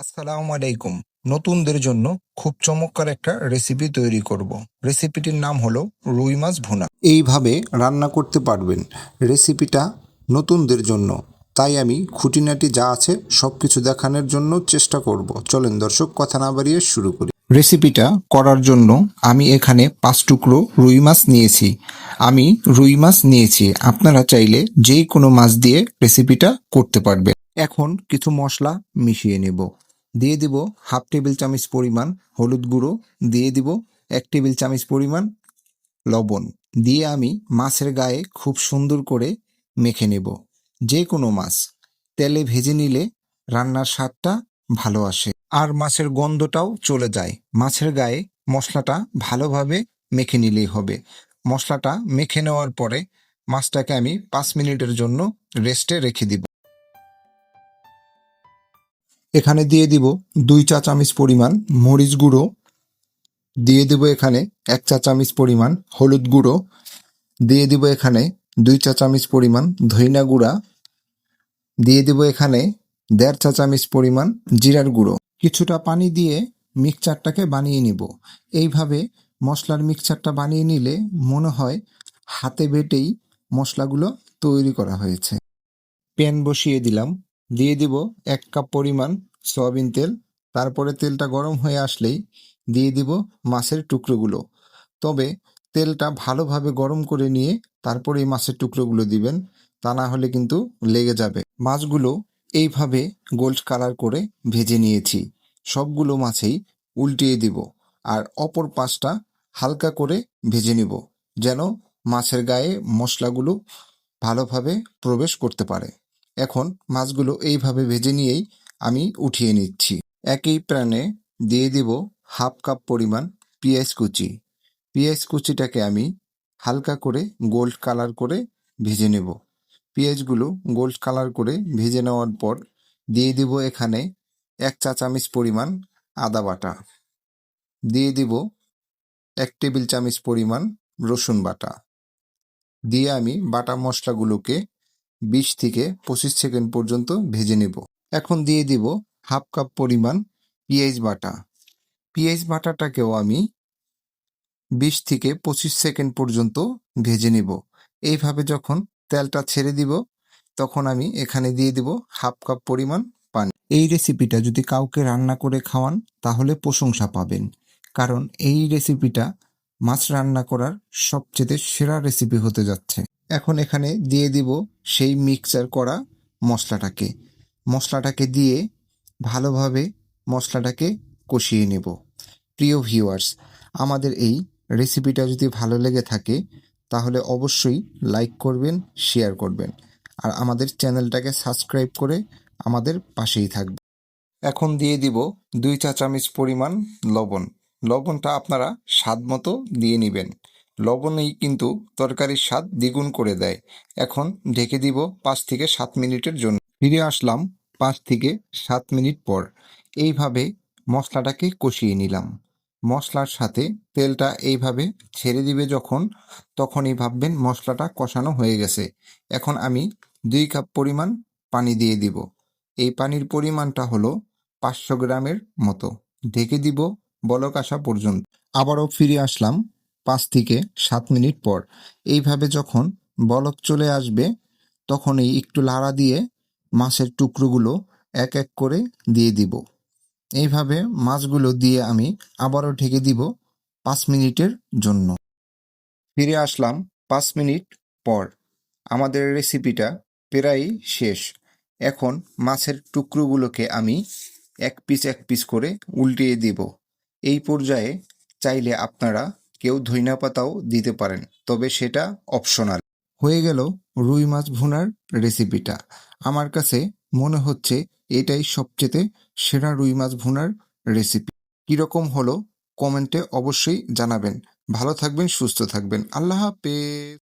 আসসালামু আলাইকুম। নতুনদের জন্য খুব চমৎকার একটা রেসিপি তৈরি করব। রেসিপিটির নাম হলো রুই মাছ ভুনা। এইভাবে রান্না করতে পারবেন রেসিপিটা নতুনদের জন্য। তাই আমি খুঁটিনাটি যা আছে সব কিছু দেখানোর জন্য চেষ্টা করব। চলেন দর্শক কথা না বাড়িয়ে শুরু করি। রেসিপিটা করার জন্য আমি এখানে পাঁচ টুকরো রুই মাছ নিয়েছি। আমি রুই মাছ নিয়েছি। আপনারা চাইলে যে কোনো মাছ দিয়ে রেসিপিটা করতে পারবেন। এখন কিছু মশলা মিশিয়ে নেব। দিয়ে দিব হাফ টেবিল চামচ পরিমাণ হলুদ গুঁড়ো, দিয়ে দিব এক টেবিল চামচ পরিমাণ লবণ। দিয়ে আমি মাছের গায়ে খুব সুন্দর করে মেখে নেব। যে কোনো মাছ, তেলে ভেজে নিলে রান্নার স্বাদটা ভালো আসে আর মাছের গন্ধটাও চলে যায়। মাছের গায়ে মশলাটা ভালোভাবে মেখে নিলেই হবে। মশলাটা মেখে নেওয়ার পরে মাছটাকে আমি পাঁচ মিনিটের জন্য রেস্টে রেখে দিব। এখানে দিয়ে দিব দুই চা চামচ পরিমাণ মরিচ গুঁড়ো। দিয়ে দিব এখানে এক চা চামচ পরিমাণ হলুদ গুঁড়ো। দিয়ে দিব এখানে দুই চা চামচ পরিমাণ ধইনা গুঁড়া। দিয়ে দিব এখানে দেড় চা চামচ পরিমাণ জিরার গুঁড়ো। কিছুটা পানি দিয়ে মিক্সচারটাকে বানিয়ে নিব। এইভাবে মশলার মিক্সচারটা বানিয়ে নিলে মনে হয় হাতে বেটেই মশলাগুলো তৈরি করা হয়েছে। প্যান বসিয়ে দিলাম। দিয়ে দিব এক কাপ পরিমাণ সয়াবিন তেল। তারপরে তেলটা গরম হয়ে আসলেই দিয়ে দিব মাছের টুকরোগুলো। তবে তেলটা ভালোভাবে গরম করে নিয়ে তারপরে এই মাছের টুকরোগুলো দিবেন, তা না হলে কিন্তু লেগে যাবে। মাছগুলো এইভাবে গোল্ড কালার করে ভেজে নিয়েছি। সবগুলো মাছেই উল্টিয়ে দিব আর অপর পাশটা হালকা করে ভেজে নিব, যেন মাছের গায়ে মশলাগুলো ভালোভাবে প্রবেশ করতে পারে। এখন মাছগুলো এইভাবে ভেজে নিয়েই আমি উঠিয়ে নিচ্ছি। একই প্যানে দিয়ে দিব হাফ কাপ পরিমাণ পেঁয়াজ কুচি। পেঁয়াজ কুচিটাকে আমি হালকা করে গোল্ড কালার করে ভেজে নেব। পেঁয়াজগুলো গোল্ড কালার করে ভেজে নেওয়ার পর দিয়ে দিব এখানে এক চা চামচ পরিমাণ আদা বাটা। দিয়ে দিব এক টেবিল চামচ পরিমাণ রসুন বাটা। দিয়ে আমি বাটা মশলাগুলোকে বিশ থেকে পঁচিশ সেকেন্ড পর্যন্ত ভেজে নেব। এখন দিয়ে দিব হাফ কাপ পরিমাণ পেঁয়াজ বাটা। পেঁয়াজ বাটাটাকেও আমি বিশ থেকে পঁচিশ সেকেন্ড পর্যন্ত ভেজে নিব। এইভাবে যখন তেলটা ছেড়ে দিব, তখন আমি এখানে দিয়ে দিব হাফ কাপ পরিমাণ পানি। এই রেসিপিটা যদি কাউকে রান্না করে খাওয়ান, তাহলে প্রশংসা পাবেন। কারণ এই রেসিপিটা মাছ রান্না করার সবচেয়ে সেরা রেসিপি হতে যাচ্ছে। এখন এখানে দিয়ে দিব সেই মিক্সচার করা মশলাটাকে। মশলাটাকে দিয়ে ভালোভাবে মশলাটাকে কষিয়ে নেব। প্রিয় ভিউয়ার্স আমাদের এই রেসিপিটা যদি ভালো লেগে থাকে, তাহলে অবশ্যই লাইক করবেন শেয়ার করবেন। আর আমাদের চ্যানেলটাকে সাবস্ক্রাইব করে আমাদের পাশেই থাকবে এখন দিয়ে দিব দুই চা চামচ পরিমাণ লবণ। লবণটা আপনারা স্বাদ মতো দিয়ে নেবেন। লবণেই কিন্তু তরকারির স্বাদ দ্বিগুণ করে দেয়। এখন ঢেকে দিব পাঁচ থেকে সাত মিনিটের জন্য। ফিরে আসলাম পাঁচ থেকে সাত মিনিট পর। এইভাবে মশলাটাকে কষিয়ে নিলাম। মশলার সাথে তেলটা এইভাবে ছেড়ে দিবে যখন, তখনই ভাববেন মশলাটা কষানো হয়ে গেছে। এখন আমি দুই কাপ পরিমাণ পানি দিয়ে দিব। এই পানির পরিমাণটা হলো পাঁচশো গ্রামের মতো। ঢেকে দিব বলক আসা পর্যন্ত। আবারও ফিরে আসলাম পাঁচ থেকে সাত মিনিট পর। এইভাবে যখন বলক চলে আসবে, তখনই একটু লাড়া দিয়ে মাছের টুকরোগুলো এক এক করে দিয়ে দিব। এইভাবে মাছগুলো দিয়ে আমি আবারও ঢেকে দিব পাঁচ মিনিটের জন্য। ফিরে আসলাম পাঁচ মিনিট পর। আমাদের রেসিপিটা প্রায় শেষ। এখন মাছের টুকরোগুলোকে আমি এক পিস এক পিস করে উল্টিয়ে দিব। এই পর্যায়ে চাইলে আপনারা কেউ ধইনা পাতাও দিতে পারেন, তবে সেটা অপশনাল হয়ে গেল রুই মাছ ভুনার রেসিপিটা আমার কাছে মনে হচ্ছে এটাই সবচেয়ে সেরা রুই মাছ ভুনার রেসিপি কীরকম হলো কমেন্টে অবশ্যই জানাবেন। ভালো থাকবেন, সুস্থ থাকবেন। আল্লাহ হাফেজ।